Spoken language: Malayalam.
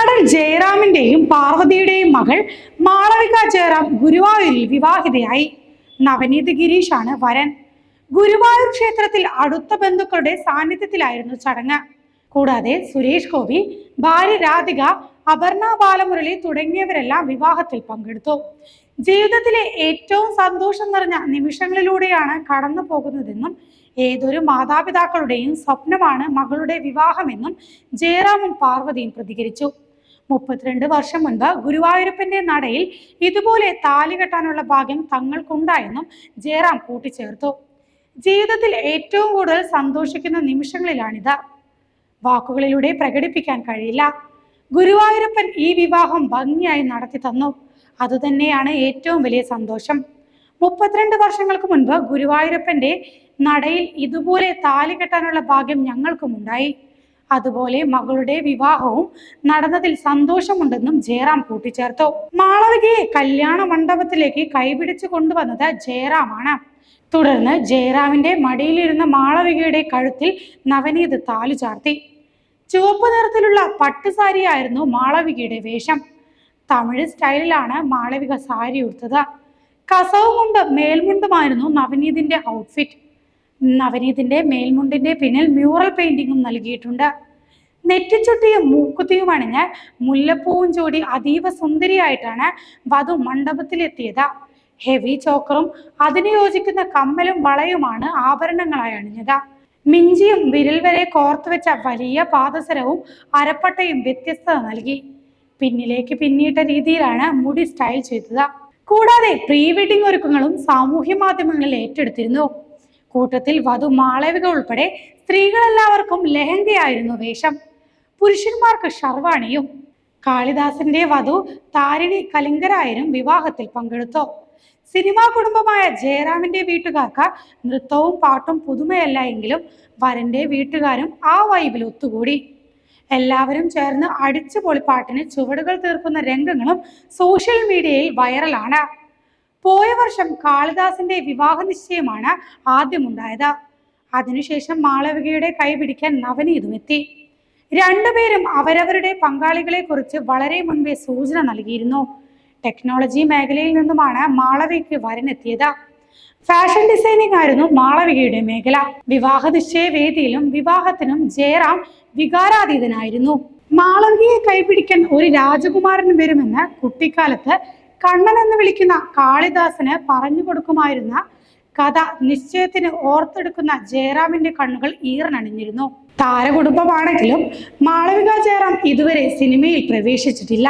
നടൻ ജയറാമിന്റെയും പാർവതിയുടെയും മകൾ മാളവിക ജയറാം ഗുരുവായൂരിൽ വിവാഹിതയായി. നവനീത് ഗിരീഷാണ് വരൻ. ഗുരുവായൂർ ക്ഷേത്രത്തിൽ അടുത്ത ബന്ധുക്കളുടെ സാന്നിധ്യത്തിലായിരുന്നു ചടങ്ങ്. കൂടാതെ സുരേഷ് ഗോപി ഭാര്യ രാധിക അപർണ ബാലമുരളി തുടങ്ങിയവരെല്ലാം വിവാഹത്തിൽ പങ്കെടുത്തു. ജീവിതത്തിലെ ഏറ്റവും സന്തോഷം നിറഞ്ഞ നിമിഷങ്ങളിലൂടെയാണ് കടന്നു പോകുന്നതെന്നും ഏതൊരു മാതാപിതാക്കളുടെയും സ്വപ്നമാണ് മകളുടെ വിവാഹമെന്നും ജയറാമും പാർവതിയും പ്രതികരിച്ചു. മുപ്പത്തിരണ്ട് വർഷം മുൻപ് ഗുരുവായൂരപ്പന്റെ നടയിൽ ഇതുപോലെ താലി കെട്ടാനുള്ള ഭാഗ്യം തങ്ങൾക്കുണ്ടായെന്നും ജയറാം കൂട്ടിച്ചേർത്തു. ജീവിതത്തിൽ ഏറ്റവും കൂടുതൽ സന്തോഷിക്കുന്ന നിമിഷങ്ങളിലാണിത്. വാക്കുകളിലൂടെ പ്രകടിപ്പിക്കാൻ കഴിയില്ല. ഗുരുവായൂരപ്പൻ ഈ വിവാഹം ഭംഗിയായി നടത്തി തന്നു. അതുതന്നെയാണ് ഏറ്റവും വലിയ സന്തോഷം. മുപ്പത്തിരണ്ട് വർഷങ്ങൾക്ക് മുൻപ് ഗുരുവായൂരപ്പന്റെ നടയിൽ ഇതുപോലെ താലി കെട്ടാനുള്ള ഭാഗ്യം ഞങ്ങൾക്കും ഉണ്ടായി അതുപോലെ മകളുടെ വിവാഹവും നടന്നതിൽ സന്തോഷമുണ്ടെന്നും ജയറാം കൂട്ടിച്ചേർത്തു. മാളവികയെ കല്യാണ മണ്ഡപത്തിലേക്ക് കൈപിടിച്ചു കൊണ്ടുവന്നത് ജയറാമാണ്. തുടർന്ന് ജയറാമിന്റെ മടിയിലിരുന്ന മാളവികയുടെ കഴുത്തിൽ നവനീത് താലു ചാർത്തി. ചുവപ്പ് നിറത്തിലുള്ള പട്ടുസാരിയായിരുന്നു മാളവികയുടെ വേഷം. തമിഴ് സ്റ്റൈലിലാണ് മാളവിക സാരി ഉടുത്തത്. കസവും കൊണ്ട് മേൽമുണ്ടുമായിരുന്നു നവനീതിന്റെ ഔട്ട്ഫിറ്റ് നവനീതിന്റെ മേൽമുണ്ടിന്റെ പിന്നിൽ മ്യൂറൽ പെയിന്റിങ്ങും നൽകിയിട്ടുണ്ട്. നെറ്റിച്ചുട്ടിയും മൂക്കുത്തിയും അണിഞ്ഞ് മുല്ലപ്പൂവും ചൂടി അതീവ സുന്ദരിയായിട്ടാണ് വധു മണ്ഡപത്തിലെത്തിയത്. ഹെവി ചോക്കറും അതിന് യോജിക്കുന്ന കമ്മലും വളയുമാണ് ആഭരണങ്ങളായി അണിഞ്ഞത്. മിഞ്ചിയും വിരൽ വരെ കോർത്തു വെച്ച വലിയ പാദസരവും അരപ്പട്ടയും വ്യത്യസ്തത നൽകി. പിന്നിലേക്ക് പിന്നിട്ട രീതിയിലാണ് മുടി സ്റ്റൈൽ ചെയ്തത്. കൂടാതെ പ്രീ വെഡിംഗ് ഒരുക്കങ്ങളും സാമൂഹ്യ മാധ്യമങ്ങളിൽ ഏറ്റെടുത്തിരുന്നു. കൂട്ടത്തിൽ വധു മാളവിക ഉൾപ്പെടെ സ്ത്രീകളെല്ലാവർക്കും ലഹങ്കയായിരുന്നു വേഷം. പുരുഷന്മാർക്ക് ഷർവാണിയും കാളിദാസന്റെ വധു താരിണി കലിംഗരായരും വിവാഹത്തിൽ പങ്കെടുത്തു. സിനിമാ കുടുംബമായ ജയറാമിന്റെ വീട്ടുകാർക്ക് നൃത്തവും പാട്ടും പുതുമയല്ല എങ്കിലും വരന്റെ വീട്ടുകാരും ആ വൈബിൽ ഒത്തുകൂടി. എല്ലാവരും ചേർന്ന് അടിച്ചു പൊളിപ്പാട്ടിന് ചുവടുകൾ തീർക്കുന്ന രംഗങ്ങളും സോഷ്യൽ മീഡിയയിൽ വൈറലാണ്. പോയ വർഷം കാളിദാസിന്റെ വിവാഹ നിശ്ചയമാണ് ആദ്യമുണ്ടായത്. അതിനുശേഷം മാളവികയുടെ കൈപിടിക്കാൻ പിടിക്കാൻ എത്തി. രണ്ടുപേരും അവരവരുടെ പങ്കാളികളെ കുറിച്ച് വളരെ മുൻപേ സൂചന നൽകിയിരുന്നു. ടെക്നോളജി മേഖലയിൽ നിന്നുമാണ് മാളവിക്ക് വരനെത്തിയത്. ഫാഷൻ ഡിസൈനിങ് ആയിരുന്നു മാളവികയുടെ മേഖല. വിവാഹ നിശ്ചയ വേദിയിലും വിവാഹത്തിനും ജയറാം വികാരാതീതനായിരുന്നു. മാളവികയെ കൈപിടിക്കാൻ ഒരു രാജകുമാരൻ വരുമെന്ന് കുട്ടിക്കാലത്ത് കണ്ണൻ എന്ന് വിളിക്കുന്ന കാളിദാസന് പറഞ്ഞു കൊടുക്കുമായിരുന്ന കഥ നിശ്ചയത്തിന് ഓർത്തെടുക്കുന്ന ജയറാമിന്റെ കണ്ണുകൾ ഈറനണിഞ്ഞിരുന്നു. താരകുടുംബമാണെങ്കിലും മാളവിക ജയറാം ഇതുവരെ സിനിമയിൽ പ്രവേശിച്ചിട്ടില്ല.